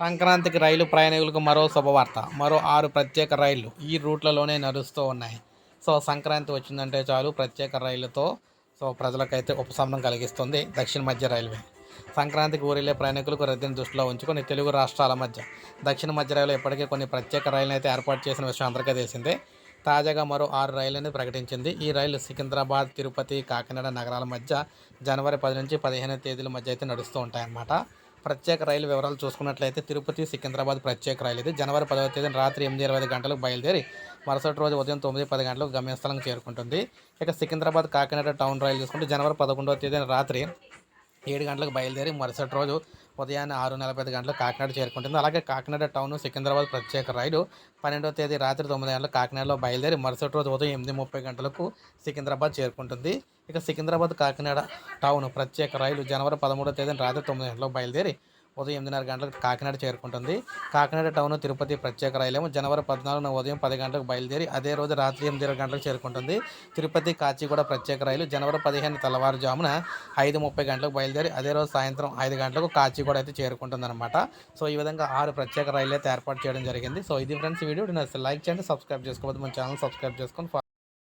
సంక్రాంతికి రైలు ప్రయాణికులకు మరో శుభవార్త మరో ఆరు ప్రత్యేక రైళ్ళు ఈ రూట్లలోనే నడుస్తూ ఉన్నాయి. సో సంక్రాంతి వచ్చిందంటే చాలు ప్రత్యేక రైళ్ళతో సో ప్రజలకైతే ఉపశమనం కలిగిస్తుంది దక్షిణ మధ్య రైల్వే. సంక్రాంతికి ఊరిల్లే ప్రయాణికులకు రద్దీని దృష్టిలో ఉంచుకొని తెలుగు రాష్ట్రాల మధ్య దక్షిణ మధ్య రైలు ఇప్పటికే కొన్ని ప్రత్యేక రైళ్ళను అయితే ఏర్పాటు చేసిన విషయం అందరికీ తెలిసిందే. తాజాగా మరో ఆరు రైళ్ళను ప్రకటించింది ఈ రైలు సికింద్రాబాద్ తిరుపతి కాకినాడ నగరాల మధ్య జనవరి పది నుంచి పదిహేను తేదీల మధ్య అయితే నడుస్తూ ఉంటాయన్నమాట. ప్రత్యేక రైలు వివరాలు చూసుకున్నట్లయితే తిరుపతి సికింద్రాబాద్ ప్రత్యేక రైలు ఇది. జనవరి పదవ తేదీన రాత్రి ఎనిమిది ఇరవై ఐదు గంటలకు బయలుదేరి మరుసటి రోజు ఉదయం తొమ్మిది పది గంటలకు గమ్యస్థలం చేరుకుంటుంది. ఇక సికింద్రాబాద్ కాకినాడ టౌన్ రైలు చూసుకుంటే జనవరి పదకొండవ తేదీన రాత్రి ఏడు గంటలకు బయలుదేరి మరుసటి రోజు ఉదయాన్నే ఆరు నలభై ఐదు గంటలకు కాకినాడ చేరుకుంటుంది. అలాగే కాకినాడ టౌన్ సికింద్రాబాద్ ప్రత్యేక రైలు పన్నెండవ తేదీ రాత్రి తొమ్మిది గంటలకు కాకినాడలో బయలుదేరి మరుసటి రోజు ఉదయం ఎనిమిది ముప్పై గంటలకు సికింద్రాబాద్ చేరుకుంటుంది. ఇక సికింద్రాబాద్ కాకినాడ టౌన్ ప్రత్యేక రైలు జనవరి పదమూడవ తేదీన రాత్రి తొమ్మిది గంటలకు బయలుదేరి ఉదయం ఎనిమిదిన్నర గంటలకు కాకినాడ చేరుకుంటుంది. కాకినాడ టౌన్ తిరుపతి ప్రత్యేక రైలేమో జనవరి పద్నాలుగున ఉదయం పది గంటలకు బయలుదేరి అదే రోజు రాత్రి ఎనిమిది గంటలకు చేరుకుంటుంది. తిరుపతి కాచిగూడ ప్రత్యేక రైలు జనవరి పదిహేను తెల్లవారుజామున ఐదు ముప్పై గంటలకు బయలుదేరి అదే రోజు సాయంత్రం ఐదు గంటలకు కాచిగూడ అయితే చేరుకుంటుంది అనమాట సో ఈ విధంగా ఆరు ప్రత్యేక రైలు అయితే ఏర్పాటు చేయడం జరిగింది. సో ఇది ఫ్రెండ్స్ వీడియో. నచ్చితే లైక్ చేయండి సబ్స్క్రైబ్ చేసుకోవద్దు. మన ఛానల్ సబ్స్క్రైబ్ చేసుకొని